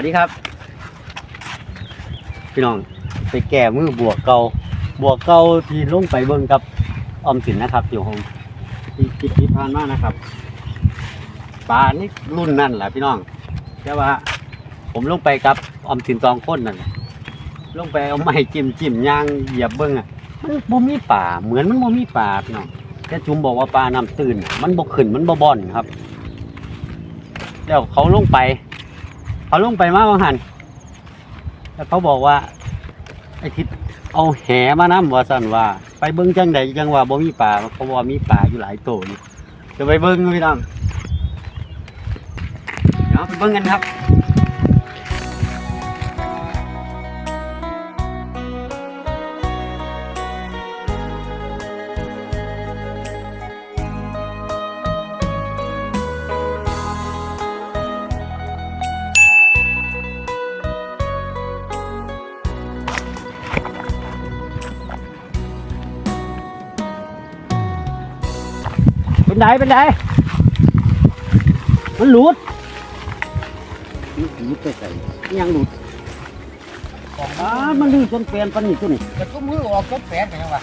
วัสดีครับ พี่น้องไปแก้มือบวกเกาบวกเกาที่ลงไปเบิ่งกับออมสินนะครับอยู่ห้องที่ที่ที่ผ่านมานะครับปลานี่รุ่นนั่นแหละพี่น้องแต่ว่า ผมลงไปกับออมสินสองคนนั่นลงไปเอาไม้จิ้มจิ้มย่างเหยียบเบิ่งอะมันบ่มีป่าเหมือนมันบ่มีป่าพี่น้องแต่จุมบอกว่าปลาน้ำตื่น มันบ่ขึ้นมันบ่บ่อนครับ แล้วเขาลงไป เขาลงไปมาบางหันแล้วเขาบอกว่า ไอ้ทิศเอาแหมานำว่าสันว่า ไปเบิ้งจังใดจังว่าบ่มีป่าเขาบอกว่ามีป่าอยู่หลายตัวอยู่จะไปเบิ้งพี่น้องเดี๋ยวไปเบิ้งกันครับ ไดเป็นไดมันหลุดมันหลุดไปใส่ยังหลุดอ่ามันดื้อจนเปลี่ยนปานนี้ตัวนี้แต่ก็มือออกก็แปดกันยังวะ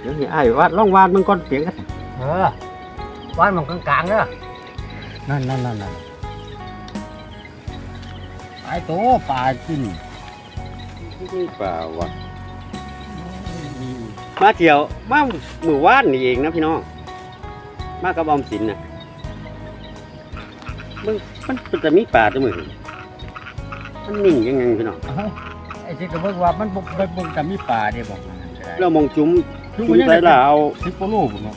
เดี๋ยวนี่ไอ้วาดล่องวาดมันก่อนเสียงกันเออบ้านมันกลางๆเด้อนั่นนั่นนั่นนั่นไอ้โตปลากินนี่เปล่าวะ มาเที่ยวมาหมู่ว่านนี่เองนะพี่น้องมากับออมสินน่ะมันมันมันจะมีป่าตัวมือมันนิ่งยังไงพี่น้องไอ้ที่กระเบิกว่ามันบุกไปบุกจะมีปลาเด้บอกเรามองจุ้มคือจุ้มัมนยังใส่ละเอาสิบกว่าโลผมเนาะ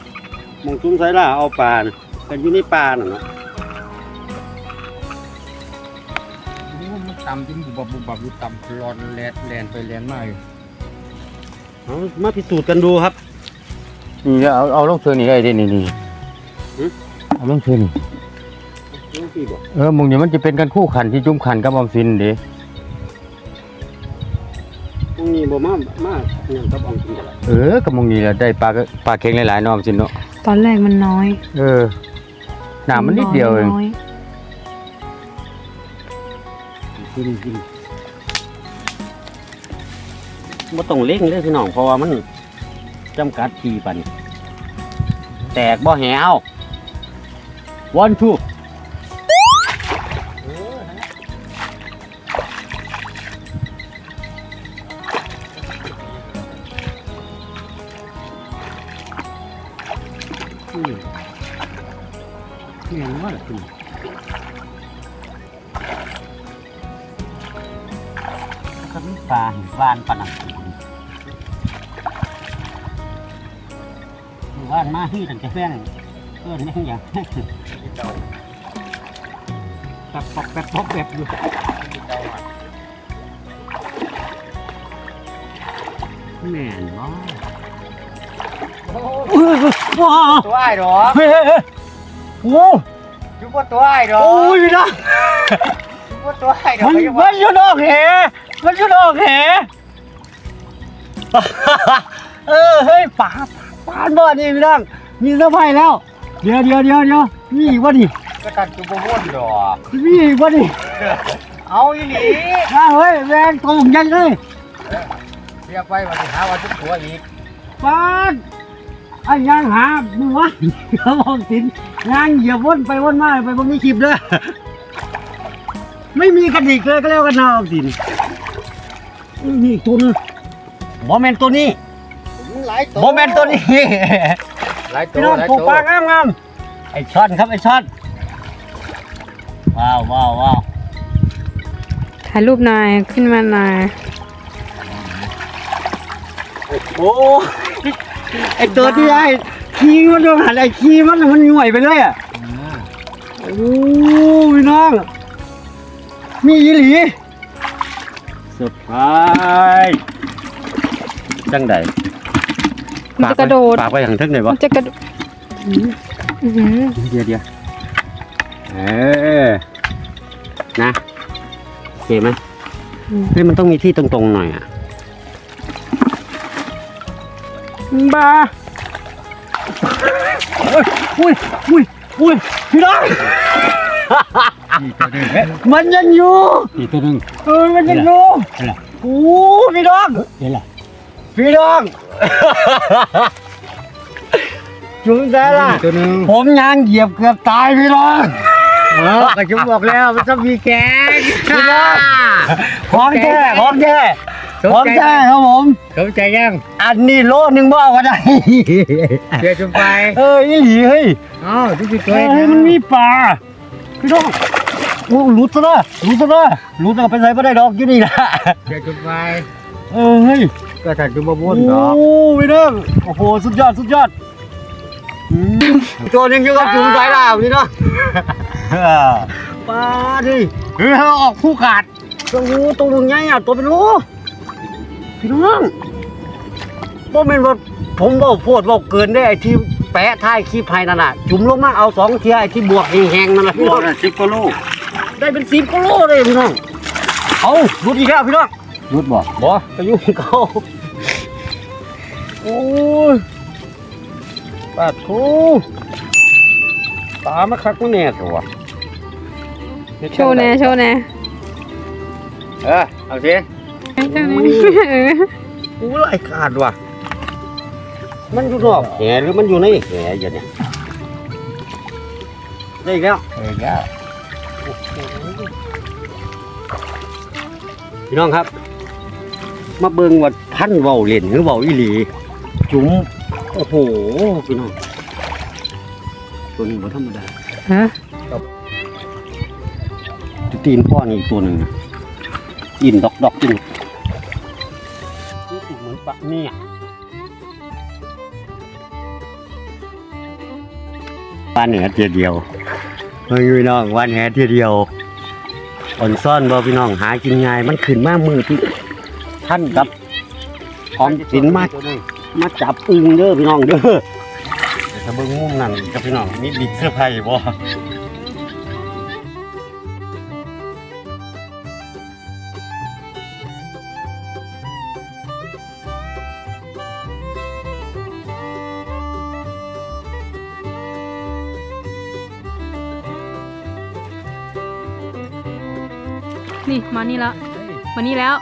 มองจุ้มใส่ละเอาปลาน่ะกันอยู่ในป่าน่ะเนาะมันต่ำจนบุบบับบุบบับอยู่ต่ำร้อนแลนแลนไปแลนมาอยู่ เอามาพิสูจน์กันดูครับ นี่เอาเอาลงเชือนี่ได้ดินี่นี่หือเอาลงเชือนี่น้องพี่บอกเออมึงเนี่ยมันจะเป็นกันคู่ขันที่จุ่มขันกับออมสินเด้ตรงนี้บ่มามาเนี่ยกับอองกินกันละเออกับมึงนี่แหละได้ปลาก็ปลาเค็งหลายๆเน้ออมสินเนาะตอนแรกมันน้อยเออหนามันนิดเดียวเองน้อยกินกิน บ่ต้องเล่งเลยพี่น้องเพราะว่ามันจำกัดทีปันแตกบ่แหววัน วานปลาหนังปูนวานมาที่ตั้งแต่แฟงเอิ้นแม่งอย่างแบบปอกแบบปอกแบบอยู่แม่นบ่ว้าตัวไอ้ดอกเฮ้โอ้ยุบตัวไอ้ดอกโอ้ยพี่น้องยุบตัวไอ้ดอกมันไม่ใช่มันอยู่นอกแห มันอยู่นอกแหเออเฮ้ยป่าป่านบ่อนี่พี่น้องมีเสื้อผ้าแล้ว เดี๋ยวเดี๋ยวเดี๋ยวเดี๋ยวมีอีกวะดิก็ตัดจุบวนดอกมีอีกวะดิเอาอีหลีมาเฮ้ยแรงตรงยังเลยเรียกไปว่าสิหาว่าจุบตัวอีกป้านไอ้ยางหามือวะเขาบอกสินยางเหยียบวนไปวนมาไปบนนี้คลิปเลยไม่มีกระดิกเลยก็แล้วกันนะออมสิน นี่อีกตัวนึงบอแมนตัวนี้หลายตัวบอแมนตัวนี้หลายตัพี่วน้องหลายปลูกตัว ปลางามงามๆไอช่อนครับไอช่อนว้าวว้าวว้าวถ่ายรูปหน่อยขึ้นมาหน่อยโอ้ไอตัวที่ไอขี้มันโดนหันไอขี้มันมันหน่วยไปเลยอะโอ้พี่น้องมีอีหลี สุดท้ายจังใดมันจะกระโดด ปากไปทางทึกไหนมัวะนจะกระโดดอื้ออื้อหือเดี๋ยวเดี๋ยวเออนะโอเคไหมอืมเฮ้ยมันต้องมีที่ตรงๆหน่อยอะบ้าอุ้ยอุ้ยอุ้ยพี่น้อง นี่ตัวหนึงเอ๊ะมันยังอยู่นี่ตัวหนึงเออมันยังอยู่เห็นล่ะโอ้พี่น้องเห็นล่ะพี่น้องจุงได้ล่ะนี่ตัวหนึงผมยางเหยียบเกือบตายพี่น้องเออกระจุมบอกแล้วมันต้องมีแกงพี่น้องของแท้ของแท้สนของใจแท้ครับผม สนใจยังอันนี้โลนึงบ่เอาก็ได้ เดี๋ยวจะไปเอออีหลีเฮ้ยอ้าวดูสิตัวเฮ้เอยงมันมีปลาพี่น้อง โอ้หลุดซะละหลุดซะละหลุดเอาไปใส่ไม่ได้ดอกอยู่นี่ละเดี๋ยวจะไปเออเฮ้ยก็ถ้าจะมาโอ้วนดอกพี่น้องโอ้โหสุดยอดสุดยอดอืมตัวหนึงอยู่กับจุงสายลาวนี่เนาะปลาดิเฮ้ยเอาออกคู่ขาดตัวงูตัวหนึงใหญ่อะตัวเป็นโลพี่น้องบ่แม่นว่าผมเว้าโพดเว้าเกินได้ไอ้ที่แปะท้ายคลิปให้นั่นน่ะ จุ่มลงมาเอาสองเทียไอ้ที่บวกแห้งๆนั่นน่ะพี่น้องสิบกิโล ได้เป็นสิบกิโลเลยพี่น้องเอาหลุดอีกแล้วพี่น้องรุดบ่บ่ไปยุ่งกับเขาโอ้ยปาดทูตามาคักมาแน่ตัวโชว์แน่โชว์แน่เออเอาสิโชว์แน่เออกูไล่ขาดว่ะมันอยู่นอกแหหรือมันอยู่ในแหอย่างเนี้ยได้อีกแล้วเออแล้ว พี่น้องครับ มาเบิ่งว่าพันเว้าเล่นหรือเว้าอีหลี จุ๋มโอ้โหพี่น้องตัวนี้บ่ธรรมดาฮะตีนพ่อนี่อีกตัวหนึ่งนะอินดอกดอกจริงนี่เหมือนปะเนี่ยบ้านเหนือเทียเดียวเฮ้ยพี่น้องวันแหเทียเดียว อ่อนซ่อนบ่พี่น้องหากินง่าย มันขึ้นมามือที่ท่านกับพร้อมสินมามาจับอึงเด้อพี่น้องเด้อเดี๋ยวจะเบิ่งมุมนั่นกับพี่น้องมีบิดเสื้อร์ไผ่บ่ นี่มานี่แล้วมานี่แล้ว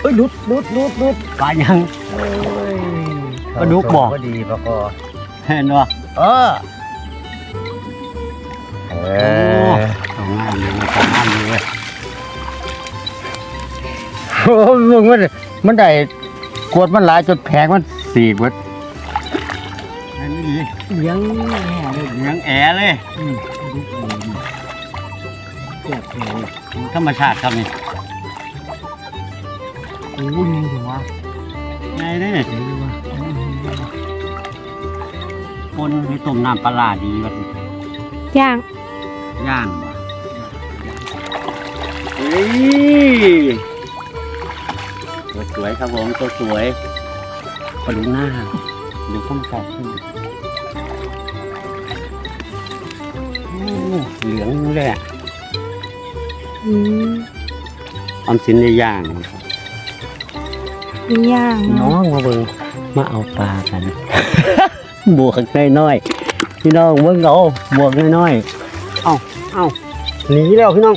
เอ้ยลุดลุดลุดลุดปลายังปลาดุกบ่ก็ดีปะกอเห็นบ่เออเอโอ้อสองงานเลยสองงานเลยโอ้มึงมันมันได้ กวดมันหลายจนแผงมันสีกเบิดอันนี้ดีเลี้ยงแน่เลยเหลืองแอเลยอืมดุกดีแซ่บเลยธรรมชาติครับนี่โอ้ยนี่หัวไงนี่เดี๋ยวดูว่าคนให้ต้มน้ำปลาร้าดีวัดย่างย่างบ่เฮ้ย ตัวสวยครับผมตัวสวยปลาดูหน้าดูข้อมกรอบขึ้นโอ้เหลืองเลยอะอืมออมสินในย่างมีย่างน้องมาเบิ่งมาเอาปลากัน บวกน้อยๆพี่น้องเบิ่งเอาบวกน้อยๆเอ้าเอ้าหนีแล้วพี่น้อง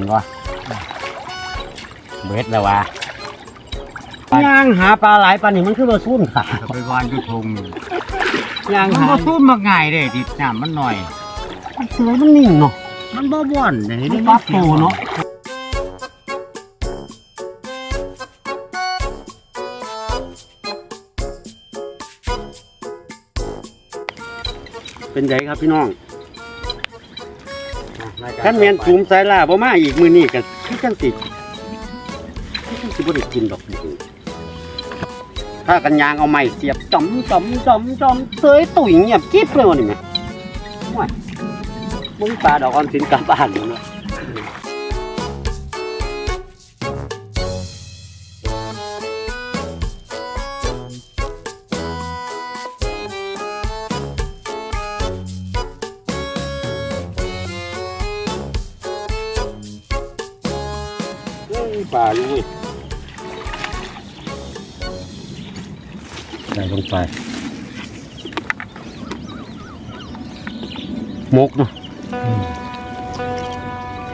ขึ้นแล้วบ่เบ็ดแล้ววะย่างหาปลาหลายปลานี่มันคือว่าซุ่นค่ะไปวานอยุทงย่างมันหามาสู้มาง่ายเด้ดิน้ำมันหน่อยมันสวยมันนิ่งเนาะมันบ่บ่อนเด้มันปลาโตเนาะเป็นไงครับพี่น้อง ขั้นแมนชูมสายลาบ่มาอีกมือนี่กันที่จังสิที่จังสิบ่ได้กินดอกบุญถ้ากันยางเอาไม้เสียบจอมจอมจอมจอมเสยตุ๋ยเงียบกิ๊บเลยวะนี่แม่ว้ยมึงปลาดอกออมสินกลับบ้านแล้ว ปลาอยู่เว้ยใส่ลงไปมกเนาะ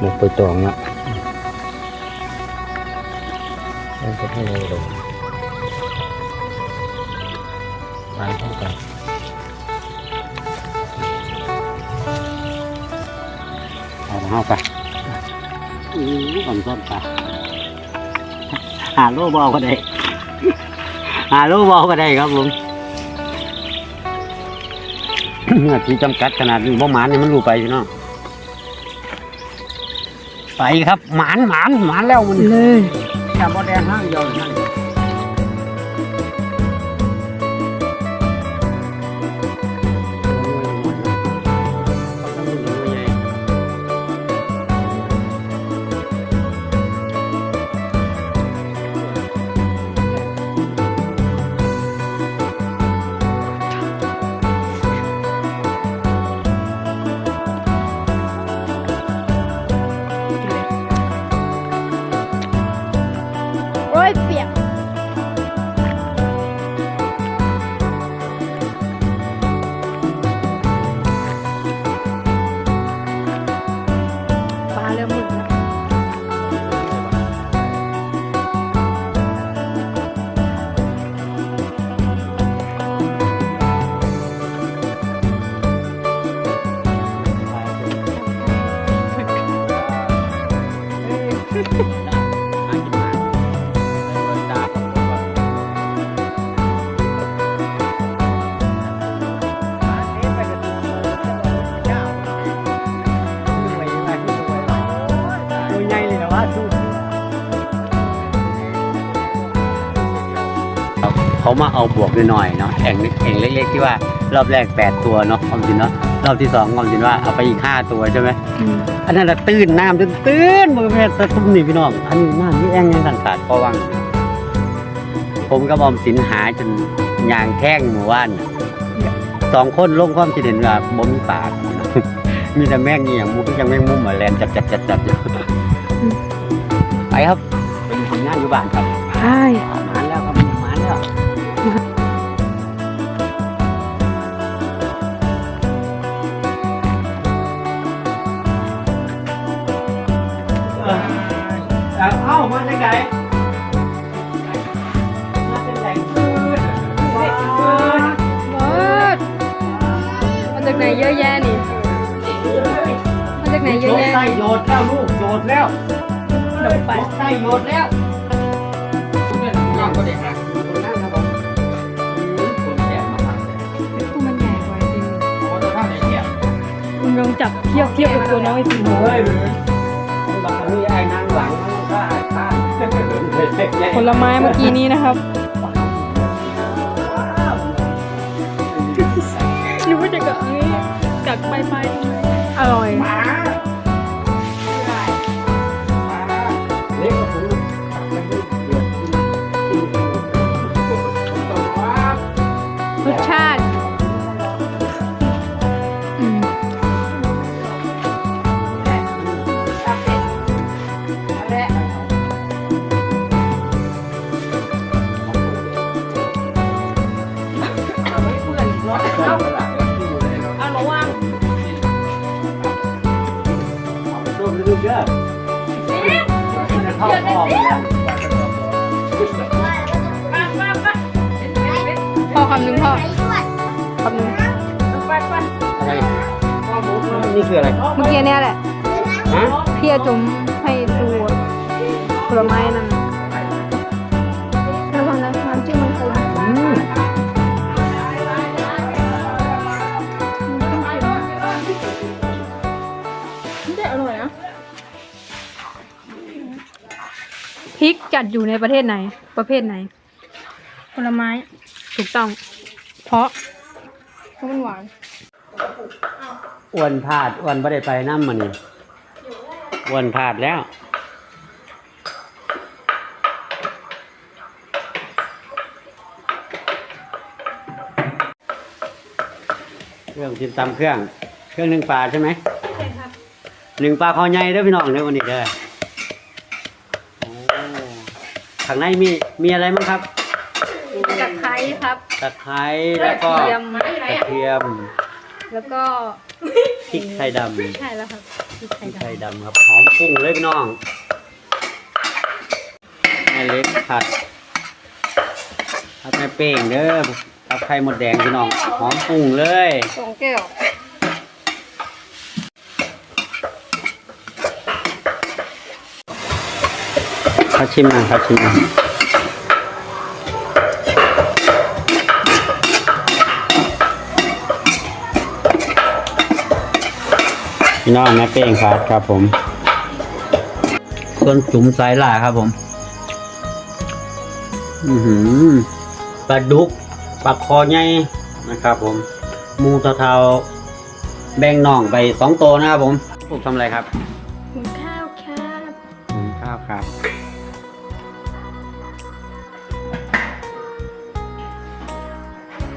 มกไปตองละแล้วก็ให้เราลงไปเข้าไปเอาเข้าไปอือผมต้นไป หาโลบอลก็ได้หาโลบอลก็ได้ครับผมเมื่อที่จำกัดขนาดนี้บ่หมานนี่มันรู้ไปพี่น้องไปครับหมานหมานหมานแล้วมันเลยแค่บ่แดงห้างเดียวนั่น มาเอาบวกหน่อยๆเนาะแอ่งแอ่งเล็กๆที่ว่ารอบแรกแปดตัวเนาะความจริงเนาะรอบที่สองความจริงว่าเอาไปอีกห้าตัวใช่ไหมอืมอันนั้นน่ะตื้นน้ำจนตื้นบ่แม่นตะตุ้มนี่พี่น้องอันนี้น้ำนี่แองยังต่างขาดพอวังผมกับออมสินหาจนยางแท่งหมู่บ้านน่ะสองคนลงความคิดเห็นว่าบ่มีปาก มีแต่แม่งนี่อย่างมูก็ยังแม่งมุมมาแลนจับจับจับจับอยู่ไปครับไปดูผลงานอยู่บ้านครับใช่ แล้วลูกโยนแล้วโยนไส้โยนแล้วย่างก็ได้ฮะคนนั่งครับผมคนแก่มาทำเลยตัวมันใหญ่กว่าจริงโอ้โหท่านไหนเนี่ยมึงลองจับเทียบเทียบกับตัวน้องไอติมเฮ้ยบางทีไอ้นางหลังมันก็ไอ้ข้างผลไม้เมื่อกี้นี้นะครับรู้ว่าจะกับนี้กักไปไปอร่อย ลไม้นั่นน่ะระวังนะน้ำจิ้มมันคงอืมไม่ได้อร่อยนะพริกจัดอยู่ในประเทศไหน ประเภทไหน ผลไม้ ถูกต้อง เพราะเพราะมันหวาน อ้วนพลาดอ้วนไม่ได้ไปน้ำมันนี่อ้วนพลาดแล้ว เครื่องทิมตำเครื่อง เครื่องหนึ่งปลาใช่ไหมใช่ครับหนึ่งปลาคอใหญ่เด้อพี่น้องเด้อวันนี้เด้อโอ้ข้างในมีมีอะไรมั้งครับตะไคร้ครับตะไคร้แล้วก็กระเทียมกระเทียมแล้วก็พริกไทยดำใช่แล้วครับพริกไทพริยกดไทยดำครับหอมกุ้งเลยพี่น้องแม่เล็กผัดผัดแม่เป้งเด้อ ผัดไข่หมดแดงพี่น้อง หอมกุ้งเลยำสองแก้วเขาชิมหนะครับชิมหนะพี่น้องแม่เป้งครับครับผม ส่วนจุ๋มสายล่าครับผม อือหือปลาดุก ปลาคอใหญ่นะครับ ผมหมูเทาๆแบ่งน่องไปสองตัวนะครับผมพวกทำอะไรครับหุงข้าวครับหุงข้าวครับ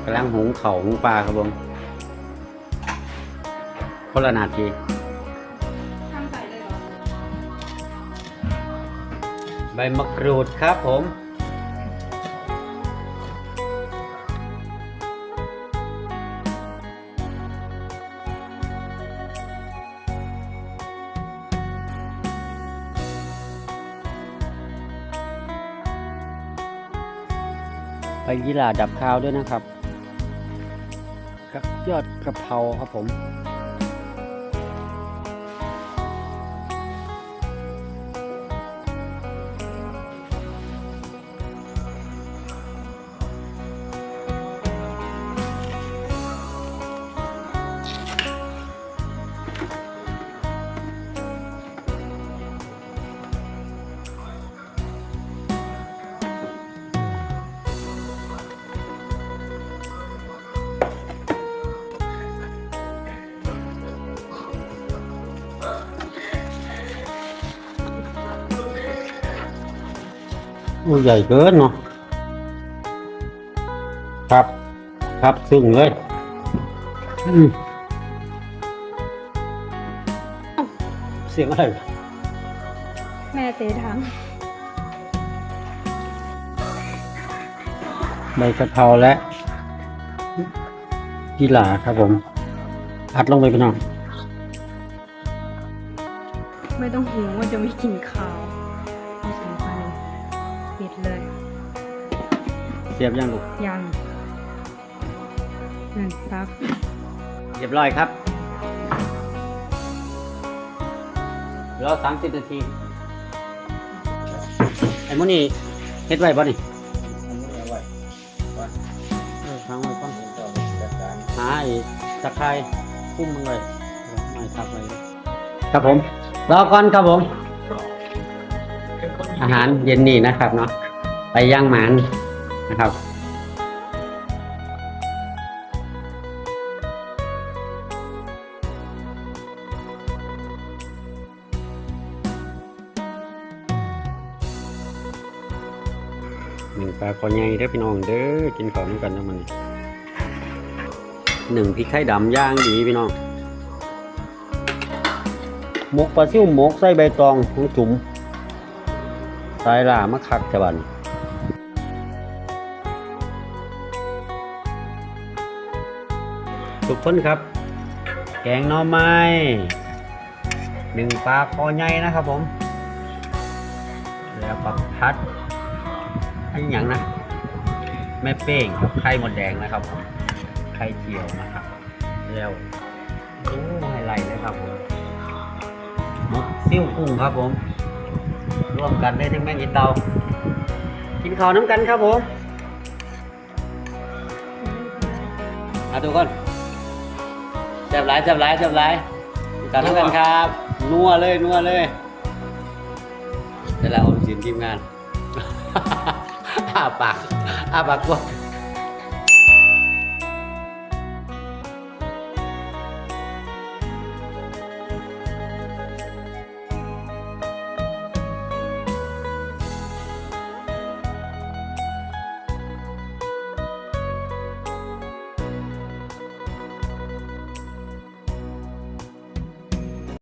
กำลังหุงเข่าวหุงปลาครับผมคนละนาทีทำใส่เลยเหรอใบมะกรูดครับผม ยีหร่าดับคาวด้วยนะครับกับยอดกระเพราครับผม อู้ใหญ่เกินเนาะครับ ครับซึ่งเลยอืมเสียงอะไรวะแม่เตะถังใบกะเพราและกีหลาครับผม อัดลงไปพี่น้อง ไม่ต้องห่วงว่าจะไม่กินข้าว เสียบยังลูกยังนั่นตักเรียบร้อยครับรอสามสิบนาทีไอ้โมนี่เฮ็ดไว้ป่ะนี่อันนี้เอาไว้ว่าเออทางไว้ก่อนผมจะเอาไปจัดการหาไอ้ตะไคร้คุ้มมันไว้ไม่ทับไว้ครับผม รอก่อนครับผม อาหารเย็นนี่นะครับเนาะไปย่างหมัน นะครับหนึ่งปลาคอใหญ่เด้อพี่น้องเด้อกินข้าวน้ำกันน้ำมันหนึ่งพริกไทยดำย่างดีพี่น้องหมกปลาซิ่วหมกใส่ใบตองของจุ๋มสายล่ามะคักจะบัน กคนครับ แกงหน่อไม้หนึ่งปลาคอใหญ่นะครับผม แล้วก็พัดอันอย่างนะแม่เป้งกับไข่หมดแดงนะครับผมไข่เจียวนะครับแล้วโอ้ไฮไลท์เลยครับผมหมกซิ่วกุ้งครับผม ร่วมกันได้ทั้งแม่งกินเตา กินข้าวน้ำกันครับผมมาทุกคน ซ่บหลายแซ่บหลายแซ่บหลายกันทุกันครับ นัวเลยนัวเลยแต่ละอมสินทีมงานอาปากอาปากกว้าง